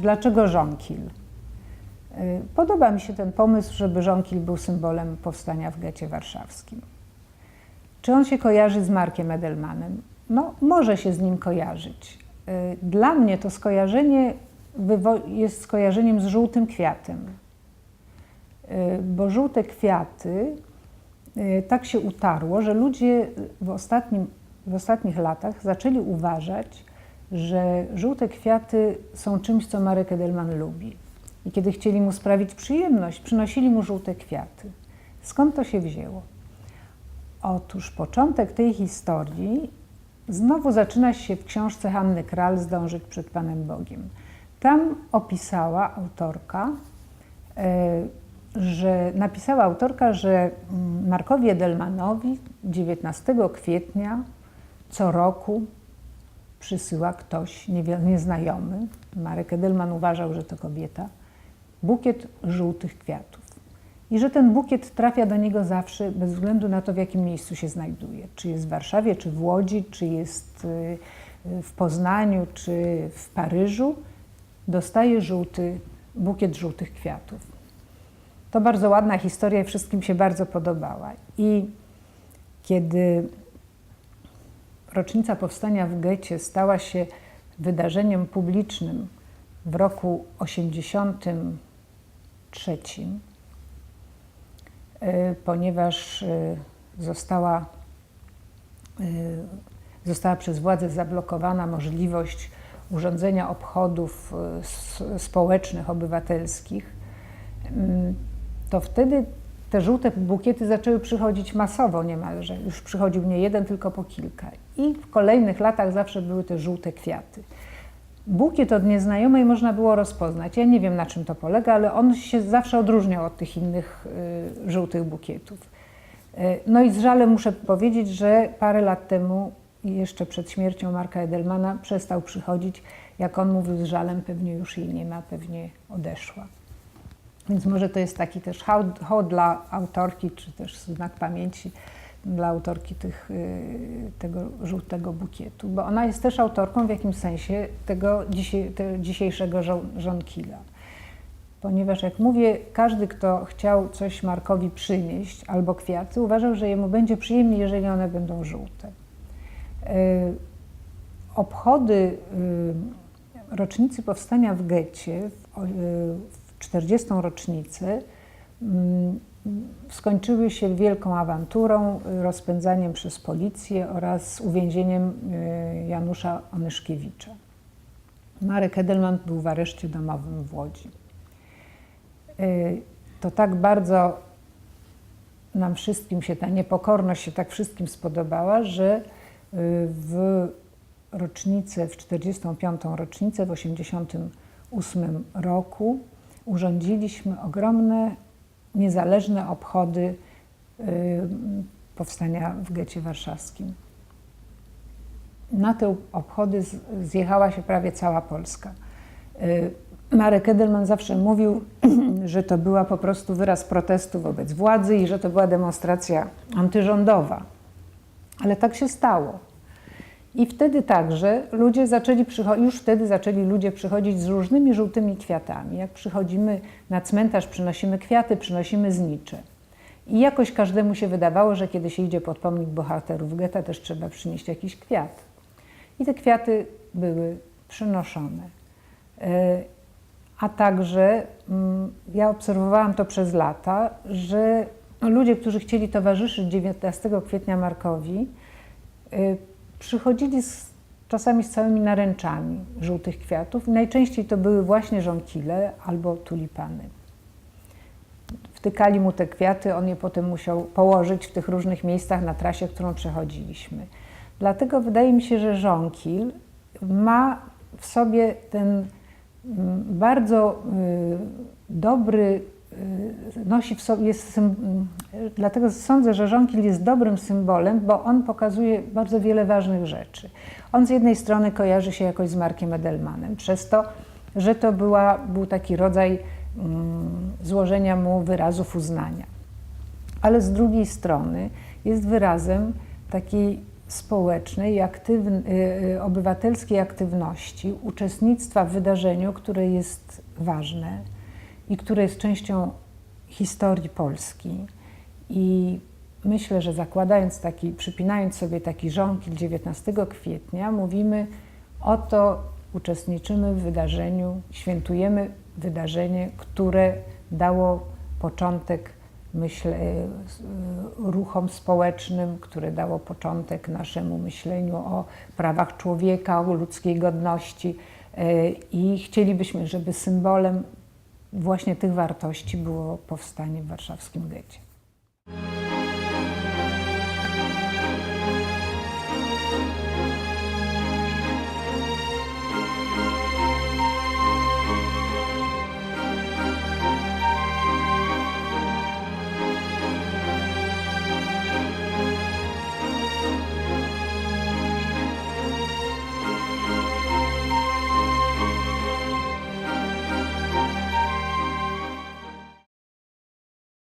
Dlaczego żonkil? Y, Podoba mi się ten pomysł, żeby żonkil był symbolem powstania w getcie warszawskim. Czy on się kojarzy z Markiem Edelmanem? No, może się z nim kojarzyć. Y, Dla mnie to skojarzenie jest skojarzeniem z żółtym kwiatem. Y, Bo żółte kwiaty tak się utarło, że ludzie w, ostatnim, w ostatnich latach zaczęli uważać, że żółte kwiaty są czymś, co Marek Edelman lubi. I kiedy chcieli mu sprawić przyjemność, przynosili mu żółte kwiaty. Skąd to się wzięło? Otóż początek tej historii znowu zaczyna się w książce Hanny Kral Zdążyć przed Panem Bogiem. Tam opisała autorka, e, że napisała autorka, że mm, Markowi Edelmanowi 19 kwietnia co roku przysyła ktoś nieznajomy. Marek Edelman uważał, że to kobieta, bukiet żółtych kwiatów. I że ten bukiet trafia do niego zawsze, bez względu na to, w jakim miejscu się znajduje. Czy jest w Warszawie, czy w Łodzi, czy jest y, w Poznaniu, czy w Paryżu, dostaje żółty, bukiet żółtych kwiatów. To bardzo ładna historia i wszystkim się bardzo podobała. I kiedy rocznica powstania w getcie stała się wydarzeniem publicznym w roku 83, y, ponieważ y, została, y, została przez władze zablokowana możliwość urządzenia obchodów społecznych, obywatelskich, mm, to wtedy te żółte bukiety zaczęły przychodzić masowo niemalże. Już przychodził nie jeden, tylko po kilka. I w kolejnych latach zawsze były te żółte kwiaty. Bukiet od nieznajomej można było rozpoznać. Ja nie wiem na czym to polega, ale on się zawsze odróżniał od tych innych y, żółtych bukietów. Y, no i z żalem muszę powiedzieć, że parę lat temu, jeszcze przed śmiercią Marka Edelmana, przestał przychodzić. Jak on mówił z żalem, pewnie już jej nie ma, pewnie odeszła. Więc może to jest taki też hołd, hołd dla autorki, czy też znak pamięci dla autorki tych, y, tego żółtego bukietu, bo ona jest też autorką w jakimś sensie tego dzisiaj, te dzisiejszego żo- żonkila. Ponieważ jak mówię, każdy, kto chciał coś Markowi przynieść albo kwiaty, uważał, że jemu będzie przyjemniej, jeżeli one będą żółte. Y, Obchody y, rocznicy powstania w getcie w 40. rocznicę mm, skończyły się wielką awanturą, rozpędzaniem przez policję oraz uwięzieniem y, Janusza Onyszkiewicza. Marek Edelman był w areszcie domowym w Łodzi. Y, To tak bardzo nam wszystkim się ta niepokorność się tak wszystkim spodobała, że y, w rocznicę, w 45. rocznicę, w 88 roku urządziliśmy ogromne, niezależne obchody y, powstania w getcie warszawskim. Na te obchody zjechała się prawie cała Polska. Y, Marek Edelman zawsze mówił, że to była po prostu wyraz protestu wobec władzy i że to była demonstracja antyrządowa. Ale tak się stało. I wtedy także ludzie zaczęli już wtedy zaczęli ludzie przychodzić z różnymi żółtymi kwiatami. Jak przychodzimy na cmentarz, przynosimy kwiaty, przynosimy znicze. I jakoś każdemu się wydawało, że kiedy się idzie pod pomnik bohaterów getta, też trzeba przynieść jakiś kwiat. I te kwiaty były przynoszone. E, A także mm, ja obserwowałam to przez lata, że ludzie, którzy chcieli towarzyszyć 19 kwietnia Markowi, y, przychodzili z, czasami z całymi naręczami żółtych kwiatów. Najczęściej to były właśnie żonkile albo tulipany. Wtykali mu te kwiaty, on je potem musiał położyć w tych różnych miejscach na trasie, którą przechodziliśmy. Dlatego wydaje mi się, że żonkil ma w sobie ten mm, bardzo y, dobry, nosi w sobie, jest y, dlatego sądzę, że żonkil jest dobrym symbolem, bo on pokazuje bardzo wiele ważnych rzeczy. On z jednej strony kojarzy się jakoś z Markiem Edelmanem, przez to, że to była, był taki rodzaj mm, złożenia mu wyrazów uznania ale z drugiej strony jest wyrazem takiej społecznej, y, y, obywatelskiej aktywności, uczestnictwa w wydarzeniu, które jest ważne i które jest częścią historii Polski. I myślę, że zakładając taki, przypinając sobie taki żonkil 19 kwietnia, mówimy oto uczestniczymy w wydarzeniu, świętujemy wydarzenie, które dało początek myślę, y, ruchom społecznym, które dało początek naszemu myśleniu o prawach człowieka, o ludzkiej godności y, i chcielibyśmy, żeby symbolem właśnie tych wartości było powstanie w warszawskim getcie.